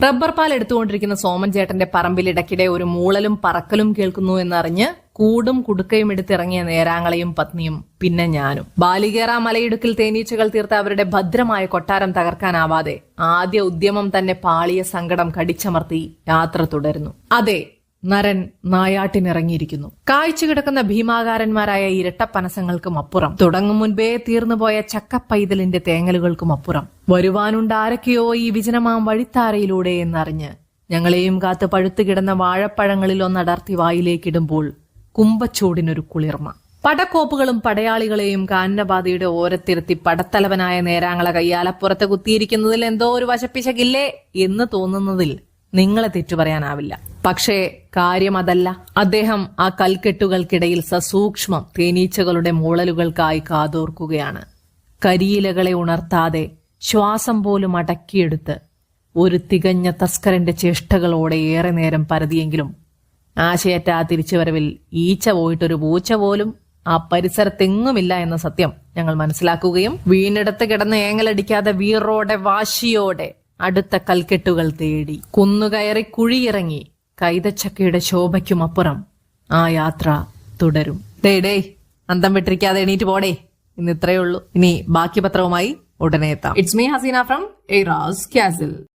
Rubber പാൽ എടുത്തുകൊണ്ടിരിക്കുന്ന സോമൻ ചേട്ടന്റെ പറമ്പിൽ ഇടയ്ക്കിടെ ഒരു മൂളലും പറക്കലും കേൾക്കുന്നു എന്നറിഞ്ഞ് കൂടും കുടുക്കയും എടുത്തിറങ്ങിയ നേരാങ്ങളെയും പത്നിയും പിന്നെ ഞാനും. ബാലികേറ മലയിടുക്കിൽ തേനീച്ചകൾ തീർത്ത അവരുടെ ഭദ്രമായ കൊട്ടാരം തകർക്കാനാവാതെ ആദ്യ ഉദ്യമം തന്നെ പാളിയ സങ്കടം കടിച്ചമർത്തി യാത്ര തുടരുന്നു. അതെ നരൻ നായാട്ടിനിറങ്ങിയിരിക്കുന്നു. കാഴ്ച കിടക്കുന്ന ഭീമാകാരന്മാരായ ഇരട്ടപ്പനസങ്ങൾക്കും അപ്പുറം. തുടങ്ങും മുൻപേ തീർന്നുപോയ ചക്കപ്പൈതലിന്റെ തേങ്ങലുകൾക്കും അപ്പുറം. വരുവാനുണ്ട് ആരൊക്കെയോ ഈ വിജനമാം വഴിത്താരയിലൂടെ എന്നറിഞ്ഞ് ഞങ്ങളെയും കാത്ത് പഴുത്തു കിടന്ന വാഴപ്പഴങ്ങളിൽ ഒന്നടർത്തി വായിലേക്കിടുമ്പോൾ കുമ്പച്ചൂടിനൊരു കുളിർമ. പടക്കോപ്പുകളും പടയാളികളെയും കാന്നബാധയുടെ ഓരത്തിരുത്തി പടത്തലവനായ നേരാങ്ങളെ കയ്യാലപ്പുറത്ത് കുത്തിയിരിക്കുന്നതിൽ എന്തോ ഒരു വശപ്പിശകില്ലേ എന്ന് തോന്നുന്നതിൽ നിങ്ങളെ തെറ്റു പറയാനാവില്ല പക്ഷേ കാര്യം അതല്ല അദ്ദേഹം ആ കൽക്കെട്ടുകൾക്കിടയിൽ സസൂക്ഷ്മം തേനീച്ചകളുടെ മൂളലുകൾക്കായി കാതോർക്കുകയാണ്. കരിയിലകളെ ഉണർത്താതെ ശ്വാസം പോലും അടക്കിയെടുത്ത് ഒരു തികഞ്ഞ തസ്കരന്റെ ചേഷ്ടകളോടെ ഏറെ നേരം പരതിയെങ്കിലും ആശയറ്റ ആ തിരിച്ചുവരവിൽ ഈച്ച പോയിട്ടൊരു പൂച്ച പോലും ആ പരിസരത്തെങ്ങുമില്ല എന്ന സത്യം ഞങ്ങൾ മനസ്സിലാക്കുകയും വീണിടത്ത് കിടന്ന് ഏങ്ങലടിക്കാതെ വീറോടെ വാശിയോടെ അടുത്ത കൽക്കെട്ടുകൾ തേടി കുന്നുകയറി കുഴിയിറങ്ങി കൈതച്ചക്കയുടെ ശോഭയ്ക്കുമപ്പുറം ആ യാത്ര തുടരും. ഡേ ഡേ അന്തം വിട്ടിരിക്കാതെ എണീറ്റ് പോടേ. ഇന്ന് ഇത്രയേ ഉള്ളൂ. ഇനി ബാക്കി പത്രവുമായി ഉടനെ എത്താം. It's me Haseena from Eras Castle